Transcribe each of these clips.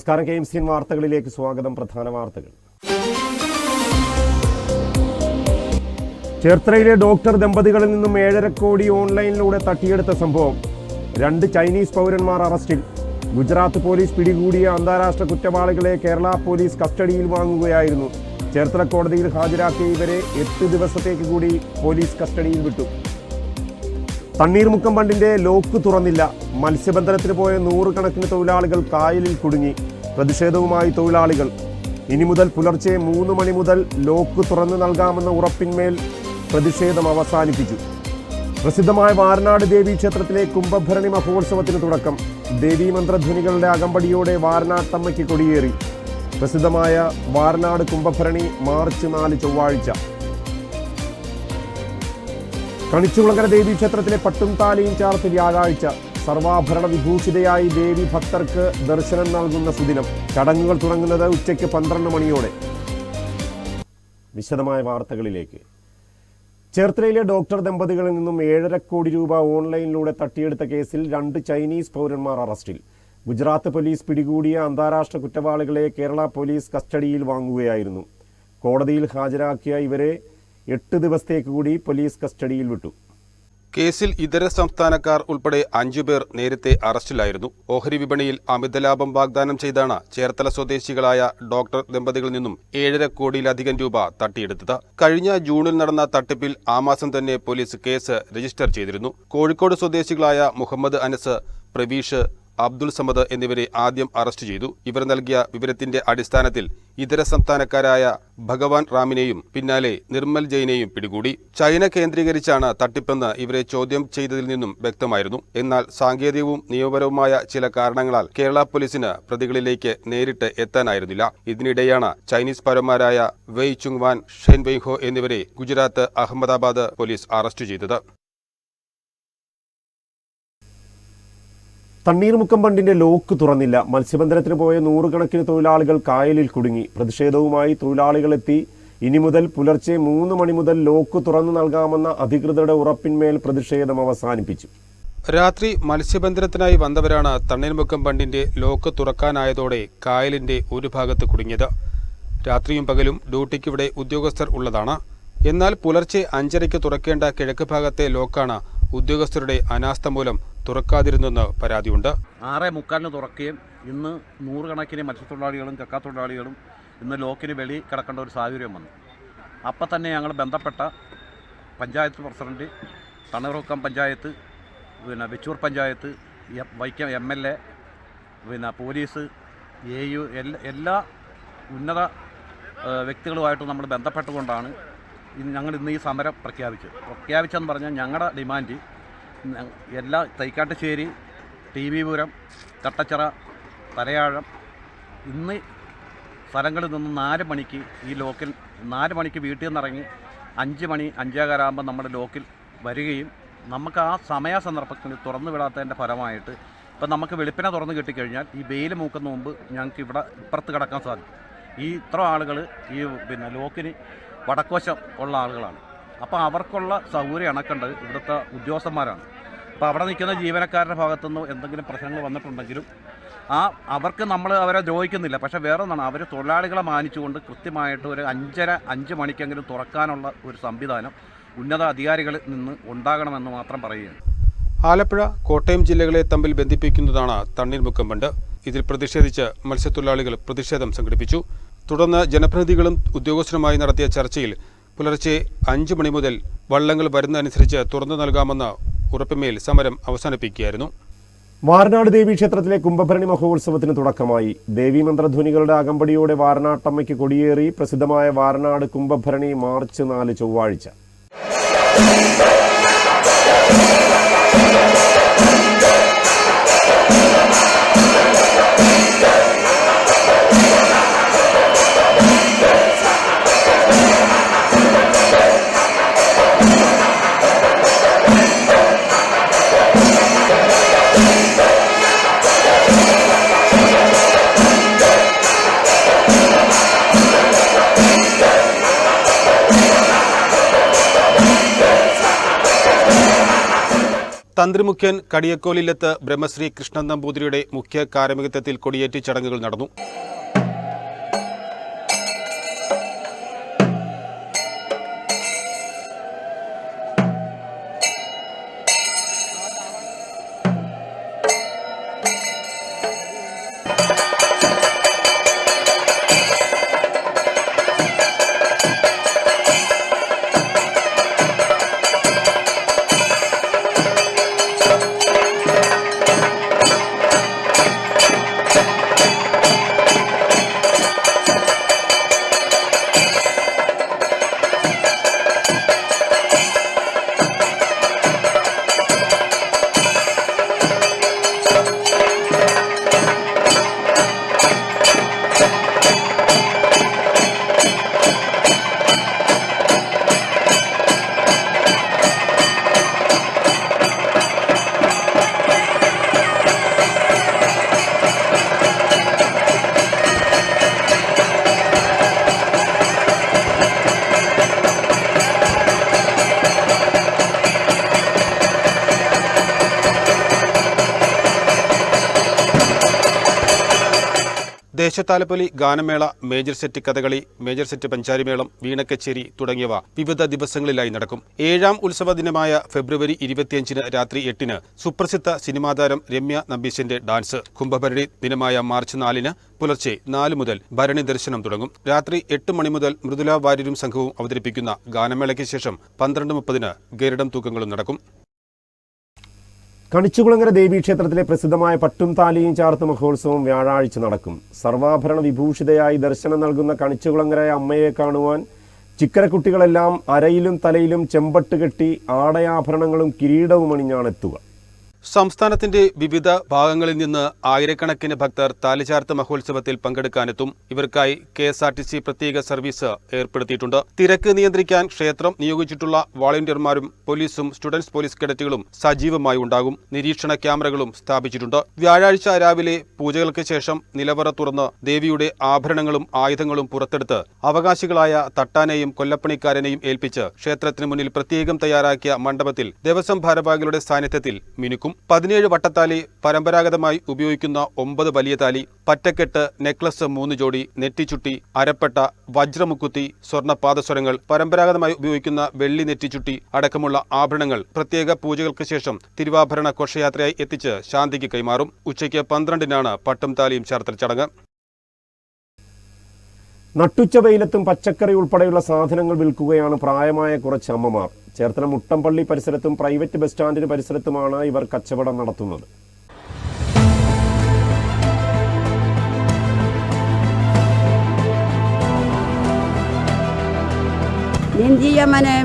നമസ്കാരം. K M C വാർത്തകളിലേക്ക് സ്വാഗതം. പ്രധാന വാർത്തകൾ. ചേർത്തലയിലെ ഡോക്ടർ ദമ്പതികളിൽ നിന്നും ഏഴര കോടി ഓൺലൈനിലൂടെ തട്ടിയെടുത്ത സംഭവം. രണ്ട് ചൈനീസ് പൗരന്മാർ അറസ്റ്റിൽ. ഗുജറാത്ത് പോലീസ് പിടികൂടിയ അന്താരാഷ്ട്ര കുറ്റവാളികളെ കേരള പോലീസ് കസ്റ്റഡിയിൽ വാങ്ങുകയായിരുന്നു. ചേർത്തല കോടതിയിൽ ഹാജരാക്കിയ ഇവരെ എട്ട് ദിവസത്തേക്ക് കൂടി പോലീസ് കസ്റ്റഡിയിൽ വിട്ടു. തണ്ണീർമുക്കം ബണ്ടിന്റെ ലോക്ക് തുറന്നില്ല. മത്സ്യബന്ധനത്തിന് പോയ നൂറുകണക്കിന് തൊഴിലാളികൾ കായലിൽ കുടുങ്ങി. പ്രതിഷേധവുമായി തൊഴിലാളികൾ. ഇനി മുതൽ പുലർച്ചെ മൂന്ന് മണി മുതൽ ലോക്ക് തുറന്നു നൽകാമെന്ന ഉറപ്പിന്മേൽ പ്രതിഷേധം അവസാനിപ്പിച്ചു. പ്രസിദ്ധമായ വാരനാട് ദേവി ക്ഷേത്രത്തിലെ കുംഭഭരണി മഹോത്സവത്തിന് തുടക്കം. ദേവീ മന്ത്രധ്വനികളുടെ അകമ്പടിയോടെ വാരനാട്ടമ്മയ്ക്ക് കൊടിയേറി. പ്രസിദ്ധമായ വാരനാട് കുംഭഭരണി മാർച്ച് നാല് ചൊവ്വാഴ്ച. കണിച്ചുകുളങ്ങര ദേവി ക്ഷേത്രത്തിലെ പട്ടും താലിയും ചാർത്ത് വ്യാഴാഴ്ച. സർവാഭരണ വിഭൂഷിതയായി ദേവി ഭക്തർക്ക് ദർശനം നൽകുന്ന സുദിനം. ചടങ്ങുകൾ തുടങ്ങുന്നത് ഉച്ചയ്ക്ക് പന്ത്രണ്ട് മണിയോടെ. വിശദമായ വാർത്തകളിലേക്ക്. ചേർത്തലയിലെ ഡോക്ടർ ദമ്പതികളിൽ നിന്നും ഏഴര കോടി രൂപ ഓൺലൈനിലൂടെ തട്ടിയെടുത്ത കേസിൽ രണ്ട് ചൈനീസ് പൗരന്മാർ അറസ്റ്റിൽ. ഗുജറാത്ത് പോലീസ് പിടികൂടിയ അന്താരാഷ്ട്ര കുറ്റവാളികളെ കേരള പോലീസ് കസ്റ്റഡിയിൽ വാങ്ങുകയായിരുന്നു. കോടതിയിൽ ഹാജരാക്കിയ ഇവരെ എട്ട് ദിവസത്തേക്ക് കൂടി പോലീസ് കസ്റ്റഡിയിൽ വിട്ടു. കേസിൽ ഇതര സംസ്ഥാനക്കാർ ഉൾപ്പെടെ അഞ്ചുപേർ നേരത്തെ അറസ്റ്റിലായിരുന്നു. ഓഹരി വിപണിയിൽ അമിതലാഭം വാഗ്ദാനം ചെയ്താണ് ചേർത്തല സ്വദേശികളായ ഡോക്ടർ ദമ്പതികളിൽ നിന്നും ഏഴര കോടിയിലധികം രൂപ തട്ടിയെടുത്തത്. കഴിഞ്ഞ ജൂണിൽ നടന്ന തട്ടിപ്പിൽ ആ മാസം തന്നെ പോലീസ് കേസ് രജിസ്റ്റർ ചെയ്തിരുന്നു. കോഴിക്കോട് സ്വദേശികളായ മുഹമ്മദ് അനസ് പ്രവീഷ് അബ്ദുൾ സമദ് എന്നിവരെ ആദ്യം അറസ്റ്റ് ചെയ്തു. ഇവർ നൽകിയ വിവരത്തിന്റെ അടിസ്ഥാനത്തിൽ ഇതര സംസ്ഥാനക്കാരായ ഭഗവാൻ റാമിനെയും പിന്നാലെ നിർമ്മൽ ജയിനെയും പിടികൂടി. ചൈന കേന്ദ്രീകരിച്ചാണ് തട്ടിപ്പെന്ന് ഇവരെ ചോദ്യം ചെയ്തതിൽ നിന്നും വ്യക്തമായിരുന്നു. എന്നാൽ സാങ്കേതികവും നിയമപരവുമായ ചില കാരണങ്ങളാൽ കേരള പോലീസിന് പ്രതികളിലേക്ക് നേരിട്ട് എത്താനായിരുന്നില്ല. ഇതിനിടെയാണ് ചൈനീസ് പൗരന്മാരായ വെയ് ചുങ്വാൻ ഷെൻ വെയ്ഹോ എന്നിവരെ ഗുജറാത്ത് അഹമ്മദാബാദ് പോലീസ് അറസ്റ്റ് ചെയ്തത്. തണ്ണീർമുക്കം ബണ്ടിന്റെ ലോക്ക് തുറന്നില്ല. മത്സ്യബന്ധനത്തിന് പോയ നൂറുകണക്കിന് തൊഴിലാളികൾ കായലിൽ കുടുങ്ങി. പ്രതിഷേധവുമായി തൊഴിലാളികളെത്തി. ഇനി മുതൽ പുലർച്ചെ മൂന്ന് മണി മുതൽ ലോക്ക് തുറന്നു നൽകാമെന്ന അധികൃതരുടെ ഉറപ്പിന്മേൽ പ്രതിഷേധം അവസാനിപ്പിച്ചു. രാത്രി മത്സ്യബന്ധനത്തിനായി വന്നവരാണ് തണ്ണീർമുക്കം ബണ്ടിന്റെ ലോക്ക് തുറക്കാനായതോടെ കായലിന്റെ ഒരു ഭാഗത്ത് കുടുങ്ങിയത്. രാത്രിയും പകലും ഡ്യൂട്ടിക്കിവിടെ ഉദ്യോഗസ്ഥർ ഉള്ളതാണ്. എന്നാൽ പുലർച്ചെ അഞ്ചരയ്ക്ക് തുറക്കേണ്ട കിഴക്ക് ഭാഗത്തെ ലോക്കാണ് ഉദ്യോഗസ്ഥരുടെ അനാസ്ഥ മൂലം തുറക്കാതിരുന്നെന്ന് പരാതിയുണ്ട്. ആറ് മുക്കാലിന് തുറക്കുകയും ഇന്ന് നൂറുകണക്കിന് മത്സ്യത്തൊഴിലാളികളും ചക്കാത്തൊഴിലാളികളും ഇന്ന് ലോക്കിന് വെളി കിടക്കേണ്ട ഒരു സാഹചര്യം വന്നു. അപ്പം തന്നെ ഞങ്ങൾ ബന്ധപ്പെട്ട പഞ്ചായത്ത് പ്രസിഡന്റ് തണ്ണീർക്കം പഞ്ചായത്ത് പിന്നെ Vechoor panchayat Vaikom M L A പിന്നെ പോലീസ് എ യു എല്ലാ ഉന്നത വ്യക്തികളുമായിട്ട് നമ്മൾ ബന്ധപ്പെട്ടുകൊണ്ടാണ് ഞങ്ങൾ ഇന്ന് ഈ സമരം പ്രഖ്യാപിച്ചത്. പ്രഖ്യാപിച്ചെന്ന് പറഞ്ഞാൽ ഞങ്ങളുടെ ഡിമാൻഡ് എല്ലാ തൈക്കാട്ടുശ്ശേരി ടി വി പുരം തട്ടച്ചിറ തലയാഴം. ഇന്ന് സ്ഥലങ്ങളിൽ നിന്ന് നാല് മണിക്ക് ഈ ലോക്കിൽ നാല് മണിക്ക് വീട്ടിൽ നിന്നിറങ്ങി അഞ്ച് മണി അഞ്ചേകാലാകുമ്പോൾ നമ്മുടെ ലോക്കിൽ വരികയും നമുക്ക് ആ സമയ സന്ദർഭത്തിൽ തുറന്നു വിടാത്തതിന്റെ ഫലമായിട്ട് ഇപ്പം നമുക്ക് വെളുപ്പിനെ തുറന്ന് കിട്ടിക്കഴിഞ്ഞാൽ ഈ വെയിൽ മൂക്കുന്ന മുമ്പ് ഞങ്ങൾക്ക് ഇവിടെ ഇപ്പുറത്ത് കിടക്കാൻ സാധിക്കും. ഈ ഇത്ര ആളുകൾ ഈ പിന്നെ ലോക്കിന് വടക്കുവശം ഉള്ള ആളുകളാണ്. അപ്പോൾ അവർക്കുള്ള സൗകര്യം അണക്കേണ്ടത് ഇവിടുത്തെ ഉദ്യോഗസ്ഥന്മാരാണ്. അപ്പോൾ അവിടെ നിൽക്കുന്ന ജീവനക്കാരുടെ ഭാഗത്തുനിന്ന് എന്തെങ്കിലും പ്രശ്നങ്ങൾ വന്നിട്ടുണ്ടെങ്കിലും ആ അവർക്ക് നമ്മൾ അവരെ ദ്രോഹിക്കുന്നില്ല. പക്ഷേ വേറെ ഒന്നാണ് അവർ തൊഴിലാളികളെ മാനിച്ചുകൊണ്ട് കൃത്യമായിട്ട് ഒരു അഞ്ചര അഞ്ച് മണിക്കെങ്കിലും തുറക്കാനുള്ള ഒരു സംവിധാനം ഉന്നത അധികാരികളിൽ നിന്ന് ഉണ്ടാകണമെന്ന് മാത്രം പറയുകയാണ്. ആലപ്പുഴ കോട്ടയം ജില്ലകളെ തമ്മിൽ ബന്ധിപ്പിക്കുന്നതാണ് തണ്ണീർമുക്കം ബണ്ട് ഇതിൽ പ്രതിഷേധിച്ച് മത്സ്യത്തൊഴിലാളികൾ പ്രതിഷേധം സംഘടിപ്പിച്ചു. തുടർന്ന് ജനപ്രതിനിധികളും ഉദ്യോഗസ്ഥരുമായി നടത്തിയ ചർച്ചയിൽ പുലർച്ചെ അഞ്ച് മണി മുതൽ വള്ളങ്ങൾ വരുന്നതനുസരിച്ച് തുറന്നു നൽകാമെന്ന ഉറപ്പിന്മേൽ സമരം അവസാനിപ്പിക്കുകയായിരുന്നു. വാരനാട് ദേവീ ക്ഷേത്രത്തിലെ കുംഭഭരണി മഹോത്സവത്തിന് തുടക്കമായി. ദേവീ മന്ത്രധ്വനികളുടെ അകമ്പടിയോടെ വാരനാട്ടമ്മയ്ക്ക് കൊടിയേറി പ്രസിദ്ധമായ വാരനാട് കുംഭഭരണി മാർച്ച് നാല് ചൊവ്വാഴ്ച. തന്ത്രിമുഖ്യൻ കടിയക്കോലില്ലത്ത് ബ്രഹ്മശ്രീ കൃഷ്ണൻ നമ്പൂതിരിയുടെ മുഖ്യ കാരമികത്വത്തിൽ കൊടിയേറ്റ് ചടങ്ങുകൾ നടന്നു. ദേശത്താലപ്പൊലി ഗാനമേള major set Kathakali major set പഞ്ചാരിമേളം വീണക്കച്ചേരി തുടങ്ങിയവ വിവിധ ദിവസങ്ങളിലായി നടക്കും. ഏഴാം ഉത്സവ ദിനമായ ഫെബ്രുവരി ഇരുപത്തിയഞ്ചിന് രാത്രി എട്ടിന് സുപ്രസിദ്ധ സിനിമാ താരം രമ്യ നമ്പീശന്റെ ഡാൻസ്. കുംഭഭരണി ദിനമായ മാർച്ച് നാലിന് പുലർച്ചെ നാല് മുതൽ ഭരണി ദർശനം തുടങ്ങും. രാത്രി എട്ട് മണി മുതൽ മൃദുല വാര്യരും സംഘവും അവതരിപ്പിക്കുന്ന ഗാനമേളയ്ക്ക് ശേഷം പന്ത്രണ്ട് മുപ്പതിന് ഗരുഡം തൂക്കങ്ങളും നടക്കും. കണിച്ചുകുളങ്ങര ദേവീക്ഷേത്രത്തിലെ പ്രസിദ്ധമായ പട്ടും താലിയും ചാർത്ത് മഹോത്സവം വ്യാഴാഴ്ച നടക്കും. സർവാഭരണ വിഭൂഷിതയായി ദർശനം നൽകുന്ന കണിച്ചുകുളങ്ങര അമ്മയെ കാണുവാൻ ചിക്കരക്കുട്ടികളെല്ലാം അരയിലും തലയിലും ചെമ്പട്ട് കെട്ടി ആടയാഭരണങ്ങളും കിരീടവും അണിഞ്ഞാണ് എത്തുക സംസ്ഥാനത്തിന്റെ വിവിധ ഭാഗങ്ങളിൽ നിന്ന് ആയിരക്കണക്കിന് ഭക്തർ താലിചാർത്ത് മഹോത്സവത്തിൽ പങ്കെടുക്കാനെത്തും ഇവർക്കായി K S R T C പ്രത്യേക സർവീസ് ഏർപ്പെടുത്തിയിട്ടുണ്ട്. തിരക്ക് നിയന്ത്രിക്കാൻ ക്ഷേത്രം നിയോഗിച്ചിട്ടുള്ള വോളണ്ടിയർമാരും പോലീസും സ്റ്റുഡൻസ് പോലീസ് കേഡറ്റുകളും സജീവമായി ഉണ്ടാകും. നിരീക്ഷണ ക്യാമറകളും സ്ഥാപിച്ചിട്ടുണ്ട്. വ്യാഴാഴ്ച രാവിലെ പൂജകൾക്ക് ശേഷം നിലവറ തുറന്ന് ദേവിയുടെ ആഭരണങ്ങളും ആയുധങ്ങളും പുറത്തെടുത്ത് അവകാശികളായ തട്ടാനെയും കൊല്ലപ്പണിക്കാരനെയും ഏൽപ്പിച്ച് ക്ഷേത്രത്തിന് മുന്നിൽ പ്രത്യേകം തയ്യാറാക്കിയ മണ്ഡപത്തിൽ ദേവസ്വം ഭാരവാഹികളുടെ സാന്നിധ്യത്തിൽ മിനുക്കും. പതിനേഴ് വട്ടത്താലി പരമ്പരാഗതമായി ഉപയോഗിക്കുന്ന ഒമ്പത് വലിയ താലി പറ്റക്കെട്ട് നെക്ലസ് മൂന്ന് ജോഡി നെറ്റിച്ചുട്ടി അരപ്പട്ട വജ്രമുക്കുത്തി സ്വർണപാദസ്വരങ്ങൾ പരമ്പരാഗതമായി ഉപയോഗിക്കുന്ന വെള്ളി നെറ്റിച്ചുട്ടി അടക്കമുള്ള ആഭരണങ്ങൾ പ്രത്യേക പൂജകൾക്ക് ശേഷം തിരുവാഭരണ ഘോഷയാത്രയായി എത്തിച്ച് ശാന്തിക്ക് കൈമാറും. ഉച്ചയ്ക്ക് പന്ത്രണ്ടിനാണ് പട്ടും താലിയും ചേർത്തൽ ചടങ്ങ്. നട്ടുച്ച വെയിലത്തും പച്ചക്കറി ഉൾപ്പെടെയുള്ള സാധനങ്ങൾ വിൽക്കുകയാണ് പ്രായമായ കുറച്ച് അമ്മമാർ. ചേർത്തല മുട്ടംപള്ളി പരിസരത്തും പ്രൈവറ്റ് ബസ് സ്റ്റാൻഡിന് പരിസരത്തുമാണ് ഇവർ കച്ചവടം നടത്തുന്നത്.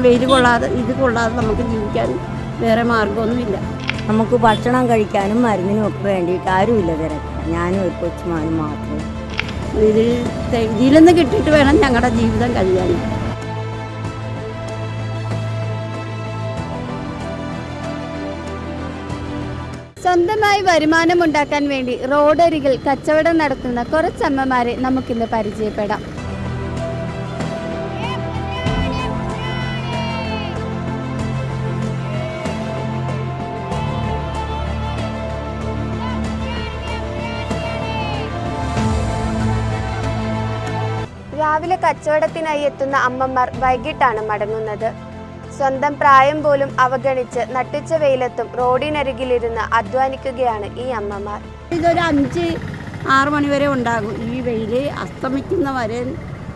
വെയിൽ കൊള്ളാതെ ഇത് കൊള്ളാതെ നമുക്ക് ജീവിക്കാൻ വേറെ മാർഗമൊന്നുമില്ല നമുക്ക് ഭക്ഷണം കഴിക്കാനും മരുന്നിനും ഒക്കെ വേണ്ടിയിട്ട് ആരുമില്ല തിരക്ക്. ഞാനും ഒരു കൊച്ചുമാനും മാത്രം ഇതിൽ ഇതിൽ നിന്ന് കിട്ടിയിട്ട് വേണം ഞങ്ങളുടെ ജീവിതം കഴിയാൻ സ്വന്തമായി വരുമാനമുണ്ടാക്കാൻ വേണ്ടി റോഡരികിൽ കച്ചവടം നടത്തുന്ന കുറച്ചമ്മമാരെ നമുക്കിന്ന് പരിചയപ്പെടാം. കച്ചവടത്തിനായി എത്തുന്ന അമ്മമാർ വൈകിട്ടാണ് മടങ്ങുന്നത്. സ്വന്തം പ്രായം പോലും അവഗണിച്ച് നട്ടിച്ച വെയിലത്തും റോഡിനരികിലിരുന്ന് അധ്വാനിക്കുകയാണ് ഈ അമ്മമാർ. ഇതൊരു അഞ്ച് ആറ് മണിവരെ ഉണ്ടാകും. ഈ വെയിൽ അസ്തമിക്കുന്ന വരെ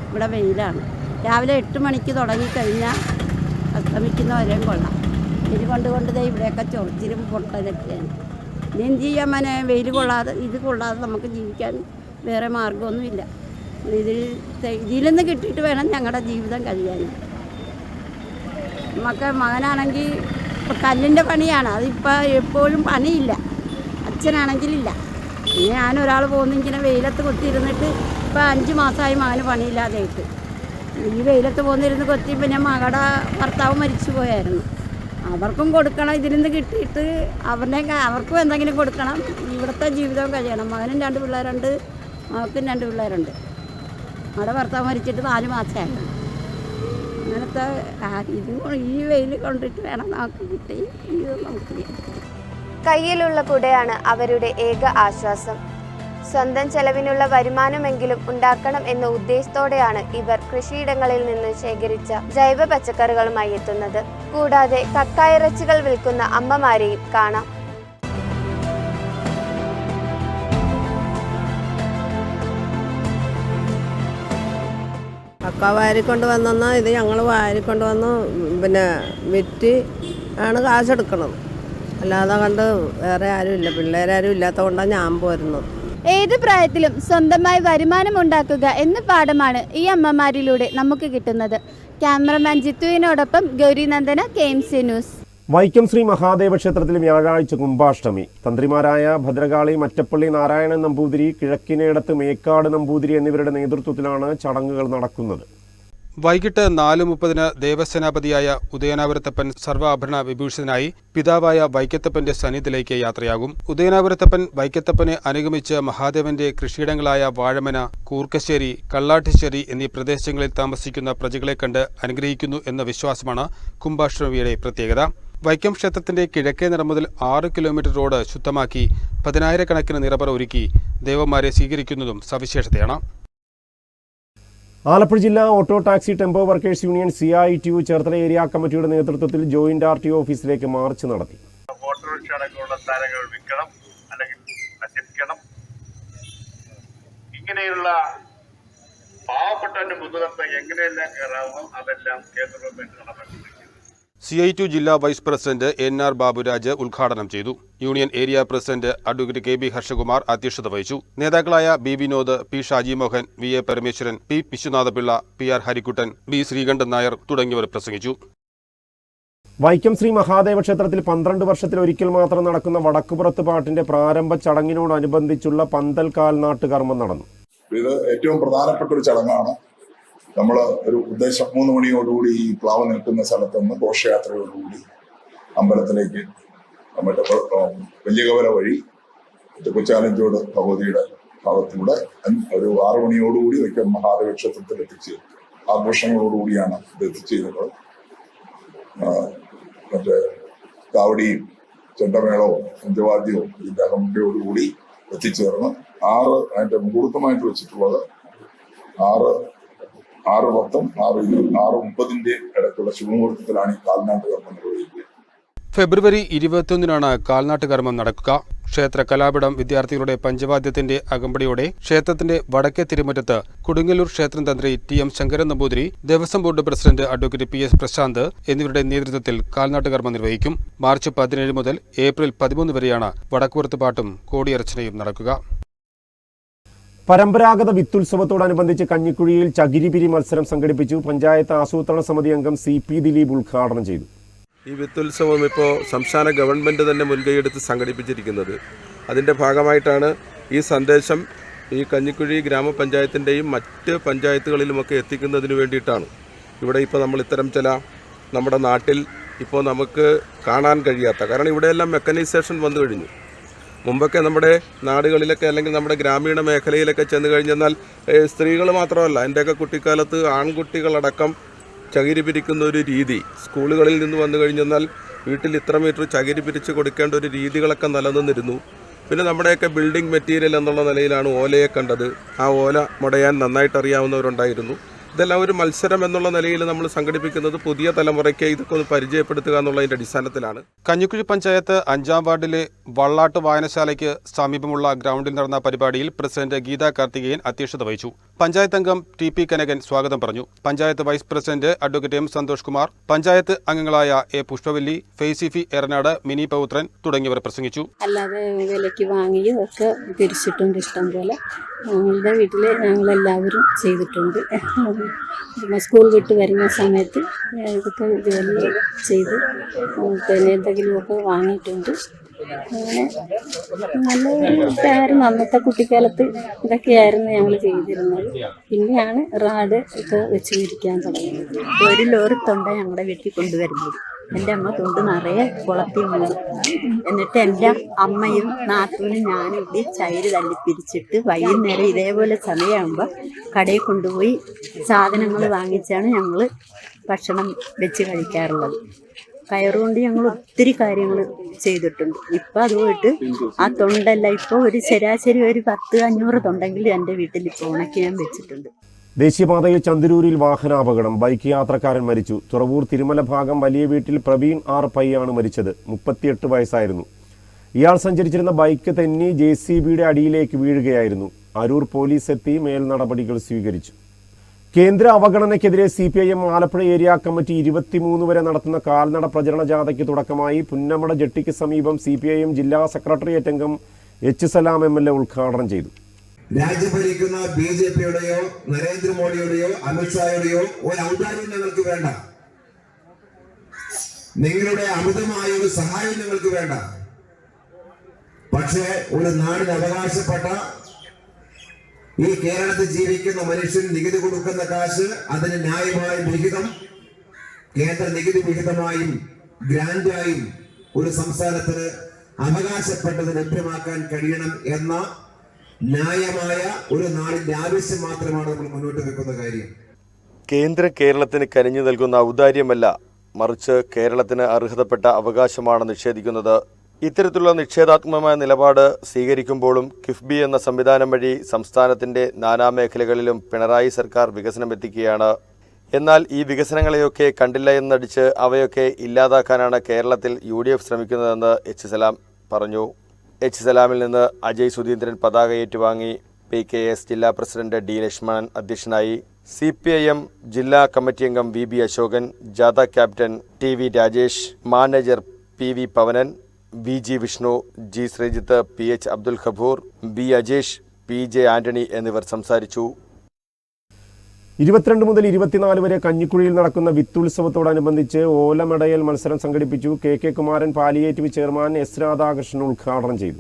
ഇവിടെ വെയിലാണ്. രാവിലെ എട്ട് മണിക്ക് തുടങ്ങിക്കഴിഞ്ഞാൽ അസ്തമിക്കുന്ന വരെയും കൊള്ളാം. ഇത് കൊണ്ട് കൊണ്ട് ദേ ഇവിടെയൊക്കെ ചൊറിച്ചിലും പൊട്ടലൊക്കെയാണ്. എന്ത് ചെയ്യാൻ വെയിൽ കൊള്ളാതെ ഇത് കൊള്ളാതെ നമുക്ക് ജീവിക്കാൻ വേറെ മാർഗമൊന്നുമില്ല ഇതിൽ നിന്ന് കിട്ടിയിട്ട് വേണം ഞങ്ങളുടെ ജീവിതം കഴിയാൻ. നമുക്ക് മകനാണെങ്കിൽ കല്ലിന്റെ പണിയാണ്. അതിപ്പോൾ എപ്പോഴും പണിയില്ല. അച്ഛനാണെങ്കിലില്ല ഇനി ഞാനൊരാൾ ഒരാൾ പോകുന്ന ഇങ്ങനെ വെയിലത്ത് കൊത്തിയിരുന്നിട്ട് ഇപ്പം അഞ്ച് മാസമായി മകന് പണിയില്ലാതെയിട്ട്. ഈ വെയിലത്ത് പോകുന്നിരുന്ന് കൊത്തി പിന്നെ മകളുടെ ഭർത്താവ് മരിച്ചു പോയായിരുന്നു. അവർക്കും കൊടുക്കണം ഇതിൽ നിന്ന് കിട്ടിയിട്ട് അവരുടെ അവർക്കും എന്തെങ്കിലും കൊടുക്കണം. ഇവിടുത്തെ ജീവിതവും കഴിയണം. മകനും രണ്ട് പിള്ളേരുണ്ട് മകൾക്കും രണ്ട് പിള്ളേരുണ്ട്. അവിടെ ഭർത്താവ് മരിച്ചിട്ട് നാല് മാസമായിരുന്നു അങ്ങനത്തെ ഇത് ഈ വെയിൽ കൊണ്ടിട്ട് വേണം നമുക്ക് കിട്ടി. നമുക്ക് കയ്യിലുള്ള കുടയാണ് അവരുടെ ഏക ആശ്വാസം. സ്വന്തം ചെലവിനുള്ള വരുമാനമെങ്കിലും ഉണ്ടാക്കണം എന്ന ഉദ്ദേശത്തോടെയാണ് ഇവർ കൃഷിയിടങ്ങളിൽ നിന്ന് ശേഖരിച്ച ജൈവ പച്ചക്കറികളുമായി എത്തുന്നത്. കൂടാതെ കക്കായിറച്ചികൾ വിൽക്കുന്ന അമ്മമാരെയും കാണാം. കക്ക വാരിക്കൊണ്ട് വന്നെന്നാൽ ഇത് ഞങ്ങൾ വാരിക്കൊണ്ട് വന്ന് പിന്നെ വിറ്റ് ആണ് കാശെടുക്കണത്. അല്ലാതെ കണ്ട് വേറെ ആരും ഇല്ല പിള്ളേരാരും ഇല്ലാത്ത കൊണ്ടാണ് ഞാൻ പോരുന്നത്. ഏത് പ്രായത്തിലും സ്വന്തമായി വരുമാനം ഉണ്ടാക്കുക എന്ന പാഠമാണ് ഈ അമ്മമാരിലൂടെ നമുക്ക് കിട്ടുന്നത്. Cameraman ജിത്തുവിനോടൊപ്പം Gaurinandana K M C news. Vaikom Sree Mahadeva ക്ഷേത്രത്തിൽ വ്യാഴാഴ്ച കുംഭാഷ്ടമി. തന്ത്രിമാരായ ഭദ്രകാളി മറ്റപ്പള്ളി നാരായണൻ നമ്പൂതിരി കിഴക്കിനേടത്ത് മേക്കാട് നമ്പൂതിരി എന്നിവരുടെ നേതൃത്വത്തിലാണ് ചടങ്ങുകൾ നടക്കുന്നത്. വൈകിട്ട് നാല് മുപ്പതിന് ദേവസേനാപതിയായ ഉദയനാപുരത്തപ്പൻ സർവാഭരണ വിഭൂഷിതനായി പിതാവായ വൈക്കത്തപ്പന്റെ സന്നിധിയിലേക്ക് യാത്രയാകും. ഉദയനാപുരത്തപ്പൻ വൈക്കത്തപ്പനെ അനുഗമിച്ച് മഹാദേവന്റെ കൃഷിയിടങ്ങളായ വാഴമന കൂർക്കശ്ശേരി കള്ളാട്ടിശ്ശേരി എന്നീ പ്രദേശങ്ങളിൽ താമസിക്കുന്ന പ്രജകളെ കണ്ട് അനുഗ്രഹിക്കുന്നു എന്ന വിശ്വാസമാണ് കുംഭാഷ്ടമിയുടെ പ്രത്യേകത. വൈക്കം ക്ഷേത്രത്തിന്റെ കിഴക്കേ നിറം മുതൽ ആറ് കിലോമീറ്റർ റോഡ് ശുദ്ധമാക്കി പതിനായിരക്കണക്കിന് നിറപറ ഒരുക്കി ദേവന്മാരെ സ്വീകരിക്കുന്നതും സവിശേഷതയാണ്. ആലപ്പുഴ ജില്ലാ auto taxi tempo workers union C I T U Cherthala area കമ്മിറ്റിയുടെ നേതൃത്വത്തിൽ ജോയിന്റ് ആർ ടി ഓഫീസിലേക്ക് മാർച്ച് നടത്തി. ഓട്ടോറിക്ഷ അടക്കമുള്ള താരകൾ വിൽക്കണം അല്ലെങ്കിൽ നശിപ്പിക്കണം. ഇങ്ങനെയുള്ള പാവപ്പെട്ടവന്റെ മുതുകത്ത് എങ്ങനെയെല്ലാം കയറാമോ അതെല്ലാം കേന്ദ്ര ഗവൺമെന്റ് നടപ്പിലാക്കി സി ഐ ടു ജില്ലാ vice president N R Baburaj ഉദ്ഘാടനം ചെയ്തു. Union area president advocate K B Harshakumar അധ്യക്ഷത വഹിച്ചു. നേതാക്കളായ B Vinod P Shaji Mohan V A Parameswaran P Viswanathapillai P R Harikuttan B Sreekantan Nair തുടങ്ങിയവർ പ്രസംഗിച്ചു. വൈക്കം ശ്രീ മഹാദേവ ക്ഷേത്രത്തിൽ പന്ത്രണ്ട് വർഷത്തിൽ ഒരിക്കൽ മാത്രം നടക്കുന്ന വടക്കുപുറത്ത് പാട്ടിന്റെ പ്രാരംഭ ചടങ്ങിനോടനുബന്ധിച്ചുള്ള പന്തൽ കാൽനാട്ട് കർമ്മം നടന്നു. ഇത് ഏറ്റവും പ്രധാനപ്പെട്ട ഒരു ചടങ്ങാണ്. നമ്മൾ ഒരു ഉദ്ദേശം മൂന്ന് മണിയോടുകൂടി ഈ പ്ലാവ് നിൽക്കുന്ന സ്ഥലത്ത് നിന്ന് ഘോഷയാത്രയോടുകൂടി അമ്പലത്തിലേക്ക് മറ്റേ വലിയ കവല വഴി കൊച്ചാലഞ്ചോട് ഭഗവതിയുടെ ഭാഗത്തൂടെ ഒരു ആറു മണിയോടുകൂടി വയ്ക്കം മഹാദേവ ക്ഷേത്രത്തിൽ എത്തിച്ച് ആഘോഷങ്ങളോടുകൂടിയാണ് ഇത് എത്തിച്ചേരുന്നത്. മറ്റേ കാവടിയും ചെണ്ടമേളവും പഞ്ചവാദ്യവും ഇതിന്റെ അകമ്പടിയോടുകൂടി എത്തിച്ചേർന്ന് ആറ് അതിന്റെ മുഹൂർത്തമായിട്ട് വെച്ചിട്ടുള്ളത് ആറ് ആറ് പത്തും ആറ് ഇരുപത് ആറ് മുപ്പതിന്റെ ഇടയ്ക്കുള്ള ശുഭമുഹൂർത്തത്തിലാണ് ഈ കാൽനാട്ട് കർമ്മം നിർവഹിക്കുക ഫെബ്രുവരി ഇരുപത്തിയൊന്നിനാണ് കാൽനാട്ട് കർമ്മം നടക്കുക. ക്ഷേത്ര കലാപിടം വിദ്യാർത്ഥികളുടെ പഞ്ചവാദ്യത്തിന്റെ അകമ്പടിയോടെ ക്ഷേത്രത്തിന്റെ വടക്കേ തിരുമുറ്റത്ത് കൊടുങ്ങല്ലൂർ ക്ഷേത്രം തന്ത്രി T M Sankaran Namboothiri Devaswom board president advocate P S Prasanth എന്നിവരുടെ നേതൃത്വത്തിൽ കാൽനാട്ട് കർമ്മം നിർവഹിക്കും. മാർച്ച് പതിനേഴ് മുതൽ ഏപ്രിൽ പതിമൂന്ന് വരെയാണ് വടക്കുപുറത്ത് പാട്ടും കോടിയർച്ചനയും നടക്കുക. പരമ്പരാഗത വിത്തുത്സവത്തോടനുബന്ധിച്ച് കഞ്ഞിക്കുഴിയിൽ ചകിരിപിരി മത്സരം സംഘടിപ്പിച്ചു പഞ്ചായത്ത് ആസൂത്രണ സമിതി അംഗം സി പി ദിലീപ് ഉദ്ഘാടനം ചെയ്തു. ഈ വിത്തുത്സവം ഇപ്പോൾ സംസ്ഥാന ഗവൺമെന്റ് തന്നെ മുൻകൈയെടുത്ത് സംഘടിപ്പിച്ചിരിക്കുന്നത്. അതിന്റെ ഭാഗമായിട്ടാണ് ഈ സന്ദേശം ഈ കഞ്ഞിക്കുഴി ഗ്രാമപഞ്ചായത്തിന്റെയും മറ്റ് പഞ്ചായത്തുകളിലുമൊക്കെ എത്തിക്കുന്നതിന് വേണ്ടിയിട്ടാണ്. ഇവിടെ ഇപ്പോൾ നമ്മൾ ഇത്തരം ചില നമ്മുടെ നാട്ടിൽ ഇപ്പോൾ നമുക്ക് കാണാൻ കഴിയാത്ത കാരണം ഇവിടെയെല്ലാം മെക്കനൈസേഷൻ വന്നു കഴിഞ്ഞു. മുമ്പൊക്കെ നമ്മുടെ നാടുകളിലൊക്കെ അല്ലെങ്കിൽ നമ്മുടെ ഗ്രാമീണ മേഖലയിലൊക്കെ ചെന്ന് കഴിഞ്ഞെന്നാൽ സ്ത്രീകൾ മാത്രമല്ല എന്റെയൊക്കെ കുട്ടിക്കാലത്ത് ആൺകുട്ടികളടക്കം ചകിരി പിരിക്കുന്ന ഒരു രീതി സ്കൂളുകളിൽ നിന്ന് വന്നു കഴിഞ്ഞെന്നാൽ വീട്ടിൽ ഇത്ര മീറ്റർ ചകിരി പിരിച്ച് കൊടുക്കേണ്ട ഒരു രീതികളൊക്കെ നിലനിന്നിരുന്നു. പിന്നെ നമ്മുടെയൊക്കെ ബിൽഡിംഗ് മെറ്റീരിയൽ എന്നുള്ള നിലയിലാണ് ഓലയെ കണ്ടത്. ആ ഓല മുടയാൻ നന്നായിട്ട് അറിയാവുന്നവരുണ്ടായിരുന്നു ഇതെല്ലാം ഒരു മത്സരം എന്നുള്ള നിലയിൽ നമ്മൾ സംഘടിപ്പിക്കുന്നത് പുതിയ തലമുറയ്ക്ക് ഇതൊക്കെ ഒന്ന് പരിചയപ്പെടുത്തുക എന്നുള്ളതിന്റെ അടിസ്ഥാനത്തിലാണ്. കഞ്ഞിക്കുഴി പഞ്ചായത്ത് അഞ്ചാം വാർഡിലെ വള്ളാട്ട് വായനശാലയ്ക്ക് സമീപമുള്ള ഗ്രൗണ്ടിൽ നടന്ന പരിപാടിയിൽ പ്രസിഡന്റ് ഗീതാ കാർത്തികേയൻ അധ്യക്ഷത വഹിച്ചു. പഞ്ചായത്ത് അംഗം ടി പി കനകൻ സ്വാഗതം പറഞ്ഞു. Panchayat vice president advocate M Santhosh Kumar panchayat അംഗങ്ങളായ എ പുഷ്പവല്ലി ഫെയ്സിഫി എറനാട് മിനി പൗത്രൻ തുടങ്ങിയവർ പ്രസംഗിച്ചു. അല്ലാതെ വിലയ്ക്ക് വാങ്ങിയും ഒക്കെ പിരിച്ചിട്ടുണ്ട് ഇഷ്ടം പോലെ. ഞങ്ങളുടെ വീട്ടിൽ ഞങ്ങളെല്ലാവരും ചെയ്തിട്ടുണ്ട്. പിന്നെ സ്കൂൾ വിട്ട് വരുന്ന സമയത്ത് ഇതൊക്കെ ജോലി ചെയ്ത് പിന്നെ എന്തെങ്കിലുമൊക്കെ വാങ്ങിയിട്ടുണ്ട്. അങ്ങനെ നല്ല ഒരു ഇതായിരുന്നു അന്നത്തെ കുട്ടിക്കാലത്ത് ഇതൊക്കെയായിരുന്നു ഞങ്ങൾ ചെയ്തിരുന്നത്. പിന്നെയാണ് റാഡ് ഒക്കെ വെച്ച് വിരിക്കാൻ തുടങ്ങിയത്. ഒരു ലോറി തൊണ്ട ഞങ്ങളുടെ വീട്ടിൽ കൊണ്ടുവരുന്നത്. എന്റെ അമ്മ തൊണ്ട് നിറയെ കുളത്തിൽ വീണു. എന്നിട്ട് എന്റെ അമ്മയും നാത്തൂനും ഞാനും കൂടി ചൈര് തല്ലി പിരിച്ചിട്ട് വൈകുന്നേരം ഇതേപോലെ സമയമാകുമ്പോൾ കടയിൽ കൊണ്ടുപോയി സാധനങ്ങൾ വാങ്ങിച്ചാണ് ഞങ്ങൾ ഭക്ഷണം വെച്ച് കഴിക്കാറുള്ളത്. കയറുകൊണ്ട് ഞങ്ങൾ ഒത്തിരി കാര്യങ്ങൾ ചെയ്തിട്ടുണ്ട്. ഇപ്പം അതുപോയിട്ട് ആ തൊണ്ടല്ല ഇപ്പോൾ ഒരു ശരാശരി ഒരു പത്ത് അഞ്ഞൂറ് തൊണ്ടെങ്കിലും എന്റെ വീട്ടിൽ ഇപ്പോൾ ഉണക്കി ഞാൻ വെച്ചിട്ടുണ്ട്. ദേശീയപാതയിൽ ചന്ദരൂരിൽ വാഹനാപകടം. ബൈക്ക് യാത്രക്കാരൻ മരിച്ചു. തുറവൂർ തിരുമല ഭാഗം വലിയ വീട്ടിൽ പ്രവീൺ ആർ പയ്യാണ് മരിച്ചത്. മുപ്പത്തിയെട്ട് വയസ്സായിരുന്നു. ഇയാൾ സഞ്ചരിച്ചിരുന്ന ബൈക്ക് തെന്നി ജെ സി ബിയുടെ അടിയിലേക്ക് വീഴുകയായിരുന്നു. അരൂർ പോലീസ് എത്തി മേൽ നടപടികൾ സ്വീകരിച്ചു. കേന്ദ്ര അവഗണനയ്ക്കെതിരെ C P I M Alappuzha area committee ഇരുപത്തിമൂന്ന് വരെ നടത്തുന്ന കാൽനട പ്രചരണ ജാഥയ്ക്ക് തുടക്കമായി പുന്നമട ജെട്ടിക്ക് സമീപം സി ജില്ലാ സെക്രട്ടേറിയറ്റ് അംഗം എച്ച് സലാം എ ഉദ്ഘാടനം ചെയ്തു. രാജ്യം ഭരിക്കുന്ന ബി ജെ പിയുടെയോ നരേന്ദ്രമോദിയുടെയോ അമിത്ഷായുടെയോ ഒരു ഔദാര്യം ഞങ്ങൾക്ക് വേണ്ട. നിങ്ങളുടെ അമിതമായ ഒരു സഹായം ഞങ്ങൾക്ക് വേണ്ട. പക്ഷേ ഒരു നാടിന് അവകാശപ്പെട്ട ഈ കേരളത്തിൽ ജീവിക്കുന്ന മനുഷ്യൻ നികുതി കൊടുക്കുന്ന കാശ് അതിന് ന്യായമായ വിഹിതം കേന്ദ്ര നികുതി വിഹിതമായും ഗ്രാൻഡായും ഒരു സംസ്ഥാനത്തിന് അവകാശപ്പെട്ടത് ലഭ്യമാക്കാൻ കഴിയണം എന്ന ന്യായമായ ഒരു നാടിന്റെ ആവശ്യം മാത്രമാണ് നമ്മൾ മുന്നോട്ട് വെക്കുന്ന കാര്യം. കേന്ദ്ര കേരളത്തിന് കനിഞ്ഞു നൽകുന്ന ഔദാര്യമല്ല മറിച്ച് കേരളത്തിന് അർഹതപ്പെട്ട അവകാശമാണ് നിഷേധിക്കുന്നത്. ഇത്തരത്തിലുള്ള നിഷേധാത്മകമായ നിലപാട് സ്വീകരിക്കുമ്പോഴും കിഫ്ബി എന്ന സംവിധാനം വഴി സംസ്ഥാനത്തിന്റെ നാനാമേഖലകളിലും പിണറായി സർക്കാർ വികസനം എത്തിക്കുകയാണ്. എന്നാൽ ഈ വികസനങ്ങളെയൊക്കെ കണ്ടില്ല എന്നടിച്ച് അവയൊക്കെ ഇല്ലാതാക്കാനാണ് കേരളത്തിൽ യു ഡി എഫ് ശ്രമിക്കുന്നതെന്ന് എച്ച് സലാം പറഞ്ഞു. എച്ച് സലാമിൽ നിന്ന് അജയ് സുധീന്ദ്രൻ പതാക ഏറ്റുവാങ്ങി പി കെ എസ് ജില്ലാ പ്രസിഡന്റ് ഡി ലക്ഷ്മണൻ അധ്യക്ഷനായി സി പി ഐ എം ജില്ലാ കമ്മിറ്റി അംഗം വി ബി അശോകൻ ജാഥ captain T V Rajesh manager P V Pavanan V G Vishnu G Sreejith P H Abdul Khaboor B Ajesh P J Antony എന്നിവർ സംസാരിച്ചു. ഇരുപത്തിരണ്ട് മുതൽ ഇരുപത്തിനാല് വരെ കഞ്ഞിക്കുഴിയിൽ നടക്കുന്ന വിത്തുത്സവത്തോടനുബന്ധിച്ച് ഓലമടയൽ മത്സരം സംഘടിപ്പിച്ചു K K Kumaran palliative chairman S Radhakrishnan ഉദ്ഘാടനം ചെയ്തു.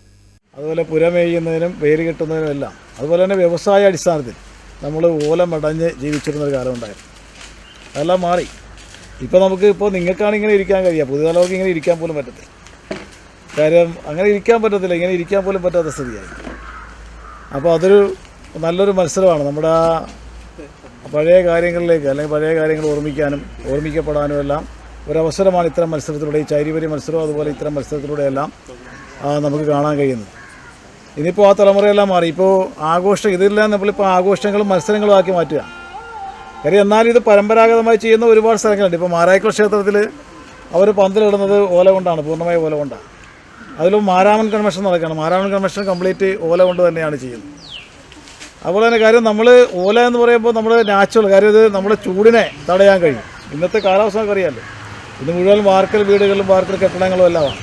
അതുപോലെ പുരമേയുന്നതിനും വേര് കിട്ടുന്നതിനും എല്ലാം. അതുപോലെ തന്നെ വ്യവസായ അടിസ്ഥാനത്തിൽ നമ്മൾ ഓലമടഞ്ഞ് ജീവിച്ചിരുന്ന ഒരു കാലമുണ്ടായിരുന്നു അതെല്ലാം മാറി. ഇപ്പോൾ നമുക്ക് ഇപ്പോൾ നിങ്ങൾക്കാണ് ഇങ്ങനെ ഇരിക്കാൻ കഴിയുക. പുതുതലമുറക്ക് ഇങ്ങനെ ഇരിക്കാൻ പോലും പറ്റത്തില്ല. കാര്യം അങ്ങനെ ഇരിക്കാൻ പറ്റത്തില്ല. ഇങ്ങനെ ഇരിക്കാൻ പോലും പറ്റാത്ത സ്ഥിതിയായി അപ്പോൾ അതൊരു നല്ലൊരു മത്സരമാണ്. നമ്മുടെ പഴയ കാര്യങ്ങളിലേക്ക് അല്ലെങ്കിൽ പഴയ കാര്യങ്ങൾ ഓർമ്മിക്കാനും ഓർമ്മിക്കപ്പെടാനും എല്ലാം ഒരവസരമാണ് ഇത്തരം മത്സരത്തിലൂടെ ഈ ചൈരിവരി മത്സരവും അതുപോലെ ഇത്തരം മത്സരത്തിലൂടെയെല്ലാം നമുക്ക് കാണാൻ കഴിയുന്നത്. ഇനിയിപ്പോൾ ആ തലമുറയെല്ലാം മാറി. ഇപ്പോൾ ആഘോഷം ഇതെല്ലാം നമ്മളിപ്പോൾ ആഘോഷങ്ങളും മത്സരങ്ങളും ആക്കി മാറ്റുക. കാര്യം എന്നാലും ഇത് പരമ്പരാഗതമായി ചെയ്യുന്ന ഒരുപാട് സ്ഥലങ്ങളുണ്ട്. ഇപ്പോൾ മാരായക്കുള ക്ഷേത്രത്തിൽ അവർ പന്തലിടുന്നത് ഓല കൊണ്ടാണ് പൂർണമായ ഓല കൊണ്ടാണ്. അതിലും മാരാമൻ കൺവെൻഷൻ നടക്കുകയാണ്. മാരാമൻ കൺവെൻഷൻ കംപ്ലീറ്റ് ഓല കൊണ്ട് തന്നെയാണ് ചെയ്യുന്നത്. അതുപോലെ തന്നെ കാര്യം നമ്മൾ ഓല എന്ന് പറയുമ്പോൾ നമ്മൾ നാച്ചുറൽ കാര്യം ഇത് നമ്മുടെ ചൂടിനെ തടയാൻ കഴിയും. ഇന്നത്തെ കാലാവസ്ഥ നമുക്കറിയാമല്ലോ ഇന്ന് മുഴുവൻ വാർക്കൽ വീടുകളും വാർക്കൽ കെട്ടിടങ്ങളും എല്ലാമാണ്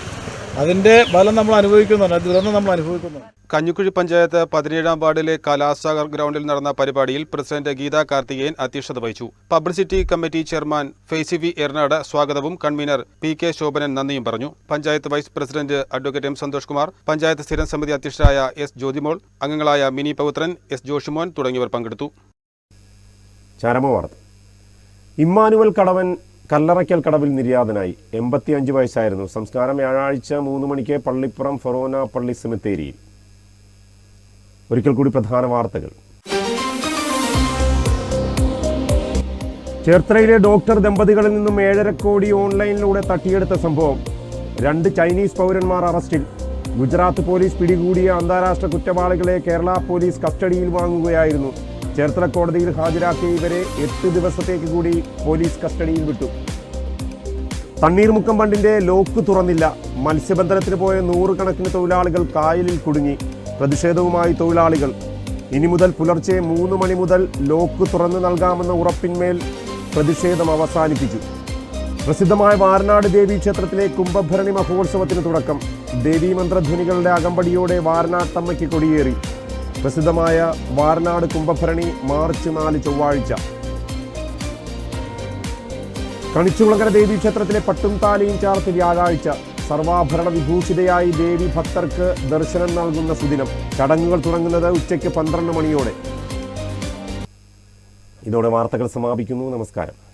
അതിന്റെ ഫലം നമ്മൾ അനുഭവിക്കുന്നുണ്ട്. ദുരന്തം നമ്മൾ അനുഭവിക്കുന്നുണ്ട്. കഞ്ഞിക്കുഴി പഞ്ചായത്ത് പതിനേഴാം വാർഡിലെ കലാസാഗർ ഗ്രൗണ്ടിൽ നടന്ന പരിപാടിയിൽ പ്രസിഡന്റ് ഗീതാ കാർത്തികേയൻ അധ്യക്ഷത വഹിച്ചു. Publicity committee chairman Faisy V Ernad സ്വാഗതവും കൺവീനർ പി കെ ശോഭനൻ നന്ദിയും പറഞ്ഞു. Panchayat vice president advocate M Santhosh Kumar panchayat സ്ഥിരം സമിതി അധ്യക്ഷരായ എസ് ജ്യോതിമോൾ അംഗങ്ങളായ മിനി പൗത്രൻ എസ് ജോഷിമോൻ തുടങ്ങിയവർ പങ്കെടുത്തു. ഇമ്മാനുവൽ കടവൻ കല്ലറയ്ക്കൽ കടവിൽ നിര്യാതനായി എൺപത്തിയഞ്ച് വയസ്സായിരുന്നു. സംസ്കാരം വ്യാഴാഴ്ച മൂന്ന് മണിക്ക് പള്ളിപ്പുറം ഫൊറോന പള്ളി സെമിത്തേരിയിൽ. ഒരിക്കൽ കൂടി പ്രധാന വാർത്തകൾ. ചേർത്തലയിലെ ഡോക്ടർ ദമ്പതികളിൽ നിന്നും ഏഴര കോടി ഓൺലൈനിലൂടെ തട്ടിയെടുത്ത സംഭവം. രണ്ട് ചൈനീസ് പൗരന്മാർ അറസ്റ്റിൽ. ഗുജറാത്ത് പോലീസ് പിടികൂടിയ അന്താരാഷ്ട്ര കുറ്റവാളികളെ കേരള പോലീസ് കസ്റ്റഡിയിൽ വാങ്ങുകയായിരുന്നു. ചേർത്തല കോടതിയിൽ ഹാജരാക്കിയ ഇവരെ എട്ട് ദിവസത്തേക്ക് കൂടി പോലീസ് കസ്റ്റഡിയിൽ വിട്ടു. തണ്ണീർമുക്കം ബണ്ടിന്റെ ലോക്ക് തുറന്നില്ല. മത്സ്യബന്ധനത്തിന് പോയ നൂറുകണക്കിന് തൊഴിലാളികൾ കായലിൽ കുടുങ്ങി. പ്രതിഷേധവുമായി തൊഴിലാളികൾ. ഇനി മുതൽ പുലർച്ചെ മൂന്ന് മണി മുതൽ ലോക്ക് തുറന്നു നൽകാമെന്ന ഉറപ്പിന്മേൽ പ്രതിഷേധം അവസാനിപ്പിച്ചു. പ്രസിദ്ധമായ വാരനാട് ദേവി ക്ഷേത്രത്തിലെ കുംഭഭരണി മഹോത്സവത്തിന് തുടക്കം. ദേവീ മന്ത്രധ്വനികളുടെ അകമ്പടിയോടെ വാരനാട്ടമ്മയ്ക്ക് കൊടിയേറി. പ്രസിദ്ധമായ വാർനാട് കുംഭഭരണി മാർച്ച് നാല് ചൊവ്വാഴ്ച. കണിച്ചുളങ്കര ദേവീ ക്ഷേത്രത്തിലെ പട്ടും താലിയും ചാർത്ത് വ്യാഴാഴ്ച. സർവാഭരണ വിഭൂഷിതയായി ദേവി ഭക്തർക്ക് ദർശനം നൽകുന്ന സുദിനം. ചടങ്ങുകൾ തുടങ്ങുന്നത് ഉച്ചയ്ക്ക് പന്ത്രണ്ട് മണിയോടെ. ഇതോടെ വാർത്തകൾ സമാപിക്കുന്നു. നമസ്കാരം.